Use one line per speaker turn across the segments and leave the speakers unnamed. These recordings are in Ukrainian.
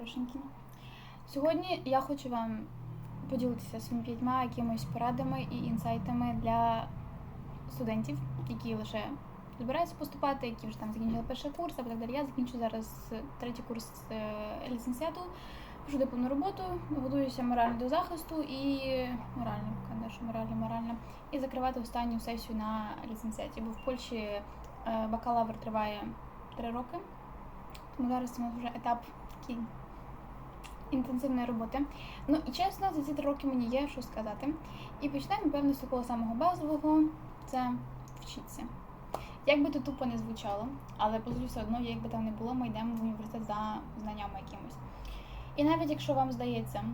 хорошенькі. Сьогодні я хочу вам поділитися своїми п'ятьма якимось порадами і інсайтами для студентів, які лише збираються поступати, які вже там закінчили перший курс, або так далі. Я закінчу зараз третій курс е, ліцензіату, пишу дипломну роботу, готуюся морально до захисту і морально, конечно, морально, морально, і закривати останню сесію на ліцензіаті. Бо в Польщі е, бакалавр триває три роки. Тому зараз нас вже етап такий інтенсивної роботи. Ну і чесно, за ці три роки мені є що сказати. І почнемо, напевно, з такого самого базового це вчитися. Як би то тупо не звучало, але по суті все одно, як би там не було, ми йдемо в університет за знаннями якимось. І навіть якщо вам здається,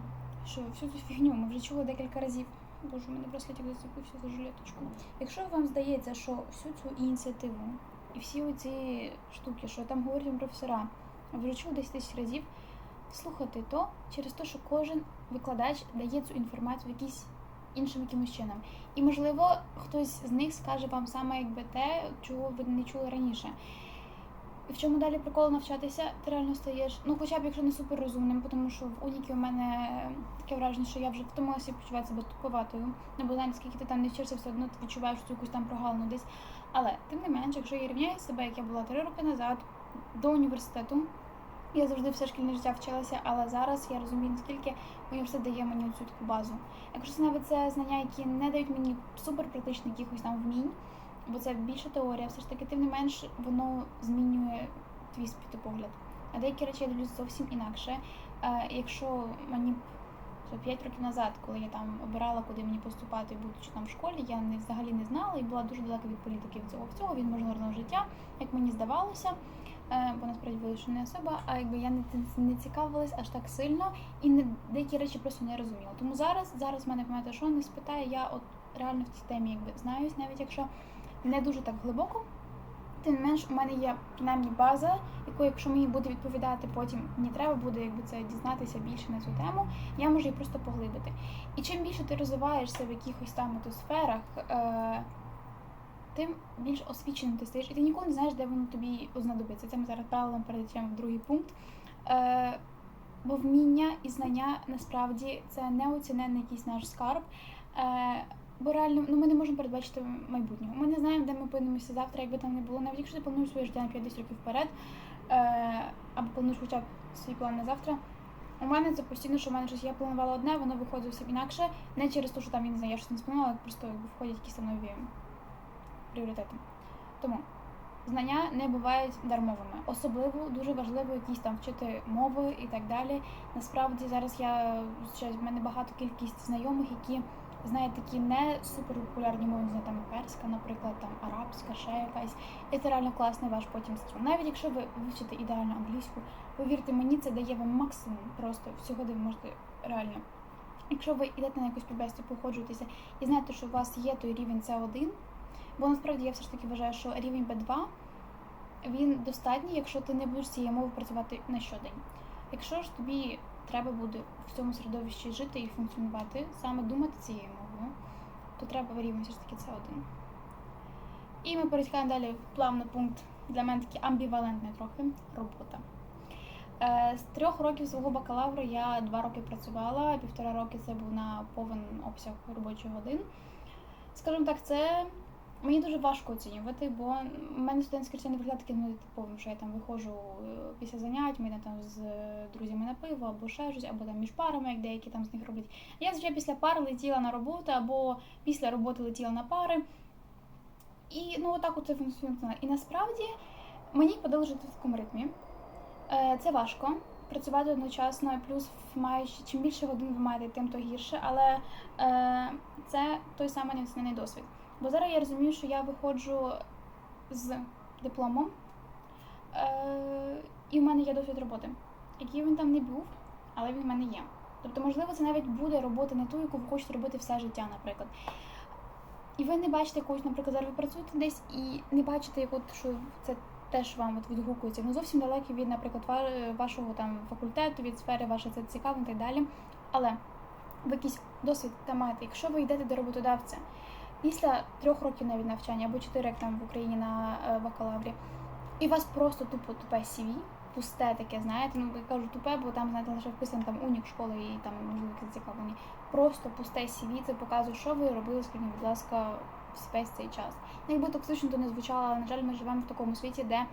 що всю цю фігню ми вже чули декілька разів. Боже, у мене браслетик зацепився за жилеточку. Якщо вам здається, що всю цю ініціативу і всі оці штуки, що там говорять професора, вже чув 10 тисяч разів, слухати то через те, що кожен викладач дає цю інформацію якийсь іншим якимось чином. І, можливо, хтось з них скаже вам саме якби те, чого ви не чули раніше. І в чому далі прикол навчатися, ти реально стаєш, ну хоча б якщо не супер розумним, тому що в унікі у мене таке враження, що я вже втомилася почувати себе туповатою. Не знаю, скільки ти там не вчишся, все одно ти відчуваєш цю якусь там прогалину десь. Але тим не менш, якщо я рівняю себе, як я була три роки назад до університету, я завжди все шкільне життя вчилася, але зараз я розумію, наскільки університет дає мені цю таку базу. Якщо це навіть це знання, які не дають мені супер практичних якихось там вмінь, бо це більше теорія, все ж таки, тим не менш, воно змінює твій світопогляд. А деякі речі я дивлюся зовсім інакше. Е, якщо мені це 5 років назад, коли я там обирала, куди мені поступати, будучи там в школі, я не взагалі не знала і була дуже далека від політики цього всього, від міжнародного життя, як мені здавалося. Е, бо насправді не особа, а якби я не, не цікавилась аж так сильно і не деякі речі просто не розуміла. Тому зараз зараз мене пам'ятає, що не спитає, я от реально в цій темі якби знаюсь, навіть якщо не дуже так глибоко. Тим не менш, у мене є принаймні база, яку, якщо мені буде відповідати, потім мені треба буде якби це дізнатися більше на цю тему, я можу її просто поглибити. І чим більше ти розвиваєшся в якихось там сферах, е, тим більш освіченим ти стаєш, і ти ніколи не знаєш, де воно тобі знадобиться. Це ми зараз правилом перейдемо в другий пункт. Е, Бо вміння і знання насправді це неоцінений якийсь наш скарб. Е, Бо реально ну, ми не можемо передбачити майбутнього. Ми не знаємо, де ми опинимося завтра, якби там не було. Навіть якщо ти плануєш своє життя на 50 років вперед, е, або плануєш хоча б свій план на завтра. У мене це постійно, що в мене щось я планувала одне, воно виходить все інакше. Не через те, що там я не знаю, я щось не спланувала, просто виходять якісь там нові пріоритети. Тому знання не бувають дармовими. Особливо дуже важливо якісь там вчити мови і так далі. Насправді зараз я зустрічаю в мене багато кількість знайомих, які знають такі не суперпопулярні мови, не знаю, там перська, наприклад, там арабська, ще якась. І це реально класний ваш потім скіл. Навіть якщо ви вивчите ідеально англійську, повірте мені, це дає вам максимум просто всього, де ви можете реально. Якщо ви йдете на якусь співбесіду, походжуєтеся і знаєте, що у вас є той рівень С1, Бо насправді я все ж таки вважаю, що рівень B2 він достатній, якщо ти не будеш цією мовою працювати на щодень. Якщо ж тобі треба буде в цьому середовищі жити і функціонувати, саме думати цією мовою, то треба рівень все ж таки це один. І ми перетікаємо далі плавно пункт для мене такий амбівалентний трохи робота. З трьох років свого бакалавру я два роки працювала, півтора роки це був на повен обсяг робочих годин. Скажімо так, це Мені дуже важко оцінювати, бо в мене студентське життя не виглядає таким типовим, що я там виходжу е, після занять, ми там з друзями на пиво, або ще щось, або там між парами, як деякі там з них роблять. Я звичайно після пари летіла на роботу, або після роботи летіла на пари. І ну отак от це функціонує. І насправді мені подали жити в такому ритмі. Е, це важко. Працювати одночасно, плюс маючи чим більше годин ви маєте, тим то гірше, але е, це той самий неоцінений досвід. Бо зараз я розумію, що я виходжу з дипломом, е- і в мене є досвід роботи, який він там не був, але він в мене є. Тобто, можливо, це навіть буде робота не ту, яку ви хочете робити все життя, наприклад. І ви не бачите якогось, наприклад, зараз ви працюєте десь і не бачите, як от, що це теж вам от відгукується. Ну зовсім далекі від, наприклад, вашого там факультету, від сфери вашого це цікаво і так далі. Але ви якийсь досвід там маєте. Якщо ви йдете до роботодавця після трьох років навіть навчання або чотири, як там в Україні на е, бакалаврі, і у вас просто тупо тупе CV, пусте таке, знаєте, ну я кажу тупе, бо там, знаєте, лише вписано там унік школи і там можливо зацікавлені. Просто пусте CV, це показує, що ви робили, скажіть, будь ласка, весь цей час. Ну, Якби токсично то не звучало, на жаль, ми живемо в такому світі, де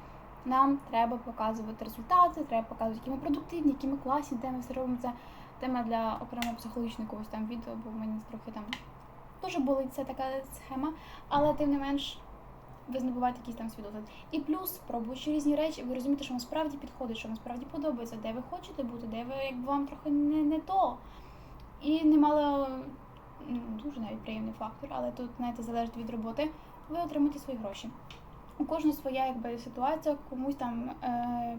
нам треба показувати результати, треба показувати, які ми продуктивні, які ми класні, де ми все робимо. Це тема для окремо психологічного якогось там відео, бо мені трохи там дуже болить ця така схема, але тим не менш. Ви здобуваєте якісь там свій досвід. І плюс, пробуючи різні речі, ви розумієте, що вам справді підходить, що вам справді подобається, де ви хочете бути, де ви якби вам трохи не, не то. І немало ну, дуже навіть приємний фактор, але тут, знаєте, залежить від роботи, ви отримаєте свої гроші. У кожного своя якби ситуація, комусь там е,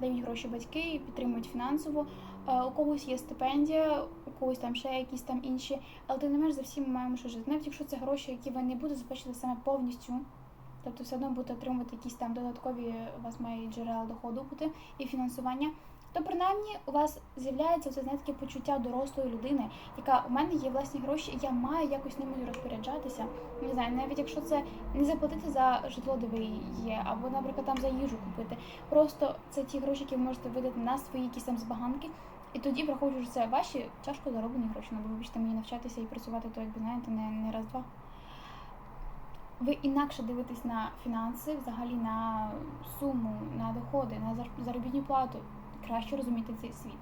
дають гроші батьки, підтримують фінансово, е, у когось є стипендія, у когось там ще якісь там інші. Але тим не менш за всім ми маємо що жити. Навіть якщо це гроші, які ви не будете забачити саме повністю. Тобто все одно будете отримувати якісь там додаткові у вас мають джерела доходу бути і фінансування. То принаймні у вас з'являється це знаєте, таке почуття дорослої людини, яка у мене є власні гроші, я маю якось ними розпоряджатися. Не знаю, навіть якщо це не заплатити за житло, де ви є, або, наприклад, там за їжу купити. Просто це ті гроші, які ви можете видати на свої якісь там збаганки. І тоді враховуючи, що це ваші тяжко зароблені гроші. Ну, бо вибачте мені навчатися і працювати, то якби знаєте, не, не раз-два ви інакше дивитесь на фінанси, взагалі на суму, на доходи, на зар- заробітну плату, краще розуміти цей світ.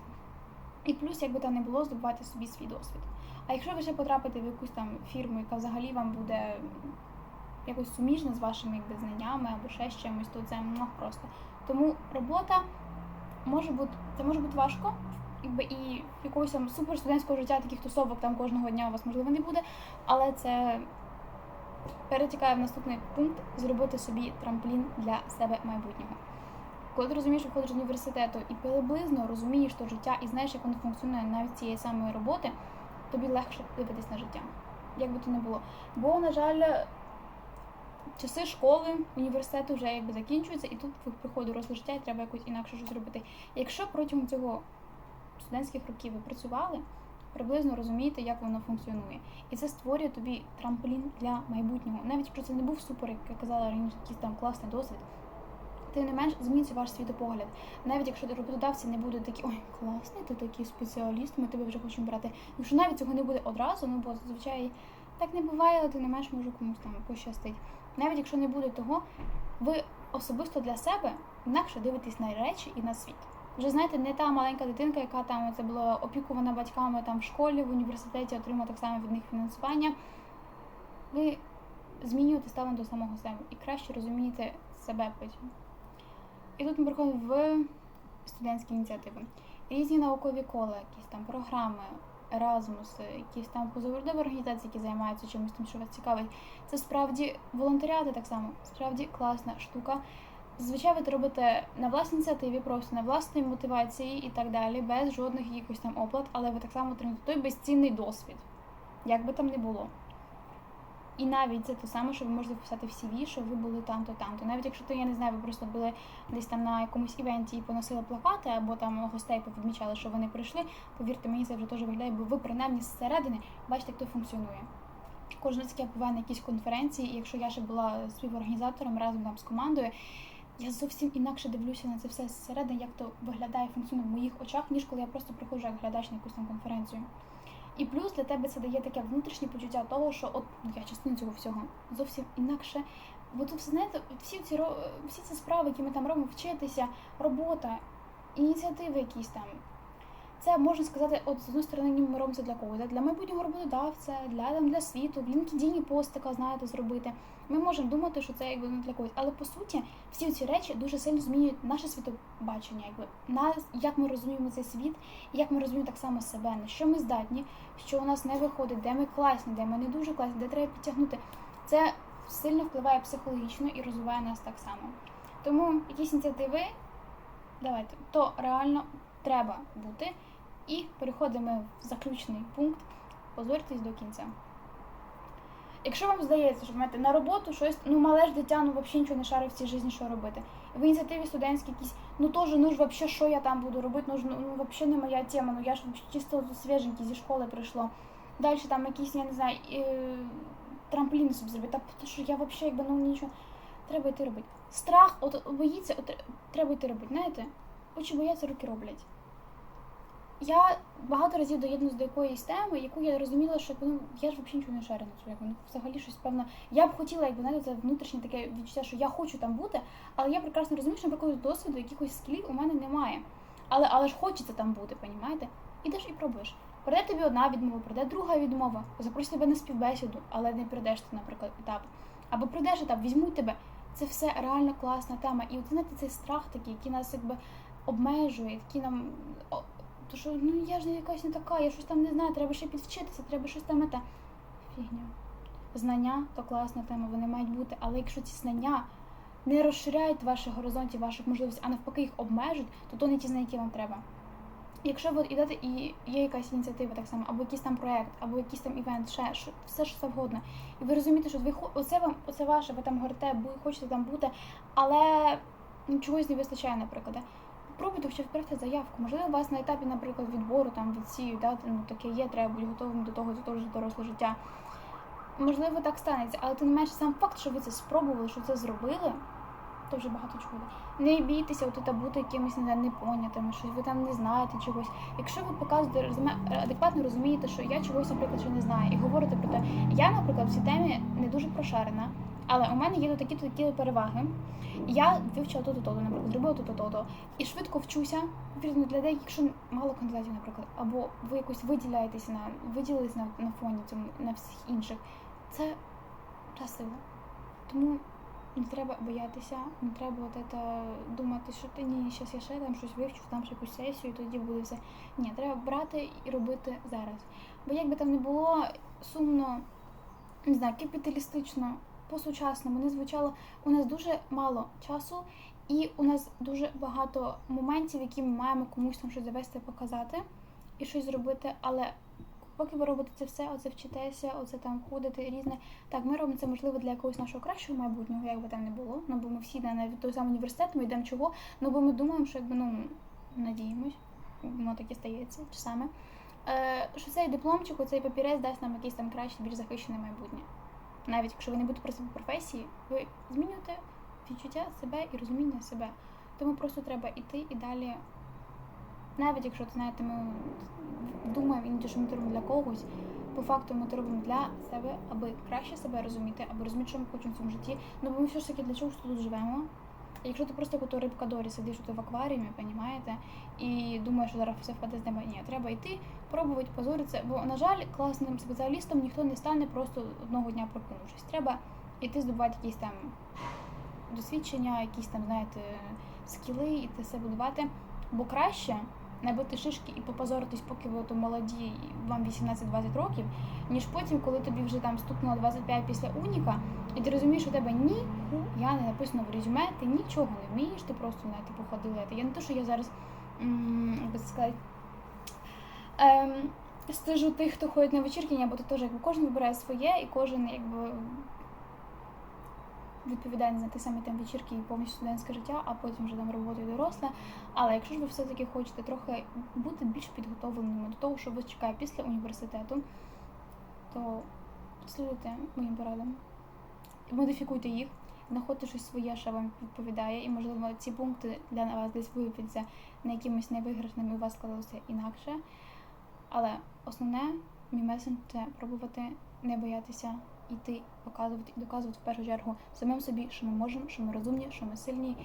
І плюс, якби там не було, здобувати собі свій досвід. А якщо ви ще потрапите в якусь там фірму, яка взагалі вам буде якось суміжна з вашими якби, знаннями або ще з чимось, то це ну, просто. Тому робота може бути, це може бути важко, якби і якогось там суперстудентського життя, таких тусовок там кожного дня у вас можливо не буде, але це перетікає в наступний пункт зробити собі трамплін для себе майбутнього. Коли ти розумієш, що виходиш з університету і приблизно розумієш то життя і знаєш, як воно функціонує навіть цієї самої роботи, тобі легше дивитись на життя. Як би то не було. Бо, на жаль, часи школи, університету вже якби закінчуються, і тут приходить доросле життя, і треба якось інакше щось робити. Якщо протягом цього студентських років ви працювали, приблизно розумієте, як воно функціонує. І це створює тобі трамплін для майбутнього. Навіть якщо це не був супер, як я казала раніше, якийсь там класний досвід. Тим не менш зміниться ваш світопогляд. Навіть якщо роботодавці не будуть такі, ой, класний, ти такий спеціаліст, ми тебе вже хочемо брати. Якщо навіть цього не буде одразу, ну бо зазвичай так не буває, але тим не менш може комусь там пощастить. Навіть якщо не буде того, ви особисто для себе інакше дивитесь на речі і на світ. Вже знаєте, не та маленька дитинка, яка там це була опікувана батьками там в школі, в університеті, отримала так само від них фінансування. Ви змінюєте ставлення до самого себе і краще розумієте себе потім. І тут ми приходимо в студентські ініціативи. Різні наукові кола, якісь там програми, Еразмус, якісь там позаурядові організації, які займаються чимось тим, що вас цікавить. Це справді волонтеріати так само, справді класна штука. Зазвичай ви це робите на власній ініціативі, просто на власній мотивації і так далі, без жодних якихось там оплат, але ви так само отримуєте той безцінний досвід, як би там не було. І навіть це те саме, що ви можете писати в CV, що ви були там-то, там-то. Навіть якщо то, я не знаю, ви просто були десь там на якомусь івенті і поносили плакати, або там гостей повідмічали, що вони прийшли, повірте мені, це вже теж виглядає, бо ви принаймні зсередини бачите, як то функціонує. Кожен раз, як я буваю на якійсь конференції, і якщо я ще була співорганізатором разом там з командою, я зовсім інакше дивлюся на це все зсередини, як то виглядає, функціонує в моїх очах, ніж коли я просто приходжу як глядач на якусь там конференцію. І плюс для тебе це дає таке внутрішнє почуття того, що от я частина цього всього зовсім інакше. Бо тут знаєте, всі ці всі ці справи, які ми там робимо, вчитися, робота, ініціативи якісь там. Це можна сказати, от з однієї сторони, ми робимо це для когось, для майбутнього роботодавця, для для світу, в LinkedIn постика, знаєте, зробити. Ми можемо думати, що це якби не для когось, але по суті всі ці речі дуже сильно змінюють наше світобачення, якби нас, як ми розуміємо цей світ, як ми розуміємо так само себе, на що ми здатні, що у нас не виходить, де ми класні, де ми не дуже класні, де треба підтягнути. Це сильно впливає психологічно і розвиває нас так само. Тому якісь ініціативи, давайте, то реально треба бути. І переходимо в заключний пункт. Позорьтесь до кінця. Якщо вам здається, що маєте на роботу щось, ну мале ж дитя, ну взагалі нічого не шарить в цій житті, що робити. В ініціативі студентській якісь, ну теж, ну ж взагалі, що я там буду робити, ну ж ну, взагалі не моя тема, ну я ж чисто свіженький зі школи прийшло. Далі там якісь, я не знаю, трампліни собі зробити. Та що я взагалі якби ну нічого. Треба йти робити. Страх, от боїться, от треба йти робити. Знаєте, очі бояться, руки роблять. Я багато разів доєднуюсь до якоїсь теми, яку я розуміла, що ну, я ж взагалі нічого не шарю на цю, ну, взагалі щось певно. Я б хотіла, якби знаєте, це внутрішнє таке відчуття, що я хочу там бути, але я прекрасно розумію, що наприклад досвіду, якихось скілів у мене немає. Але, але ж хочеться там бути, понімаєте? Ідеш і пробуєш. Прийде тобі одна відмова, прийде друга відмова, запросить тебе на співбесіду, але не прийдеш ти, наприклад, етап. Або прийдеш етап, візьмуть тебе. Це все реально класна тема. І от знаєте, цей страх такий, який нас якби обмежує, який нам. То що ну я ж не якась не така, я щось там не знаю, треба ще підвчитися, треба щось там ета. Фігня. Знання то класна тема, вони мають бути, але якщо ці знання не розширяють ваших горизонтів, ваших можливостей, а навпаки їх обмежують, то то не ті знання, які вам треба. Якщо ви йдете і є якась ініціатива так само, або якийсь там проект, або якийсь там івент, ще що, все що завгодно, і ви розумієте, що ви оце вам, оце ваше, ви там горите, хочете там бути, але чогось не вистачає, наприклад. Пробуйте хоча вперед заявку. Можливо, у вас на етапі, наприклад, відбору там відсію, да, ну таке є, треба бути готовим до того, до дорослого життя. Можливо, так станеться, але тим не менше сам факт, що ви це спробували, що це зробили, то вже багато чого. Не бійтеся от бути якимось непонятими, що ви там не знаєте чогось. Якщо ви показуєте адекватно розумієте, що я чогось, наприклад, ще не знаю, і говорите про те, я, наприклад, в цій темі не дуже прошарена, але у мене є такі такі переваги. Я вивчила то-то, то наприклад, зробила то-то, то-то, і швидко вчуся. Для деяких, якщо мало кандидатів, наприклад, або ви якось виділяєтеся на виділились на, на фоні цьому на всіх інших, це та. Тому не треба боятися, не треба от это думати, що ти ні, зараз я ще там щось вивчу, там ще якусь сесію, і тоді буде все. Ні, треба брати і робити зараз. Бо як би там не було сумно, не знаю, капіталістично, по-сучасному не звучало, у нас дуже мало часу, і у нас дуже багато моментів, які ми маємо комусь там щось завести, показати і щось зробити, але. Поки ви робите це все, оце вчитеся, оце там ходите різне. Так, ми робимо це можливо для якогось нашого кращого майбутнього, як би там не було. Ну бо ми всі на навіть той самий університет, ми йдемо чого. Ну бо ми думаємо, що якби ну надіємось, воно таке стається часами. Е, що цей дипломчик, оцей папірець дасть нам якийсь там краще, більш захищене майбутнє. Навіть якщо ви не будете просто по професії, ви змінюєте відчуття себе і розуміння себе. Тому просто треба йти і далі. Навіть якщо знаєте, ми думаємо іноді, що ми робимо для когось, по факту ми це робимо для себе, аби краще себе розуміти, аби розуміти, що ми хочемо в цьому житті. Ну бо ми все ж таки для чогось тут живемо. Якщо ти просто як ото рибка Дорі сидиш тут в акваріумі, понімаєте, і думаєш, що зараз все впаде з неба. Ні, треба йти, пробувати, позоритися. Бо, на жаль, класним спеціалістом ніхто не стане просто одного дня прокинувшись. Треба йти здобувати якісь там досвідчення, якісь там, знаєте, скіли, і це все будувати. Бо краще набити шишки і попозоритись, поки ви то молоді, вам 18-20 років, ніж потім, коли тобі вже там стукнуло 25 після уніка, і ти розумієш, що у тебе ні я не написано в резюме, ти нічого не вмієш, ти просто знаєте, походила. Я не те, що я зараз би сказати, ем, стежу тих, хто ходить на вечірки, бо тут теж якби кожен вибирає своє, і кожен якби відповідає за ті самі там вечірки і повністю студентське життя, а потім вже там робота і доросле. Але якщо ж ви все-таки хочете трохи бути більш підготовленими до того, що вас чекає після університету, то слідуйте моїм порадам. Модифікуйте їх, знаходьте щось своє, що вам відповідає, і, можливо, ці пункти для вас десь виявляться не якимось невиграшними, у вас складалося інакше. Але основне, мій меседж це пробувати не боятися йти, показувати і доказувати в першу чергу самим собі, що ми можемо, що ми розумні, що ми сильні,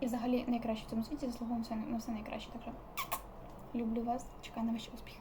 і взагалі найкраще в цьому світі заслуговуємо на все найкраще. Так що люблю вас, чекаю на ваші успіхи.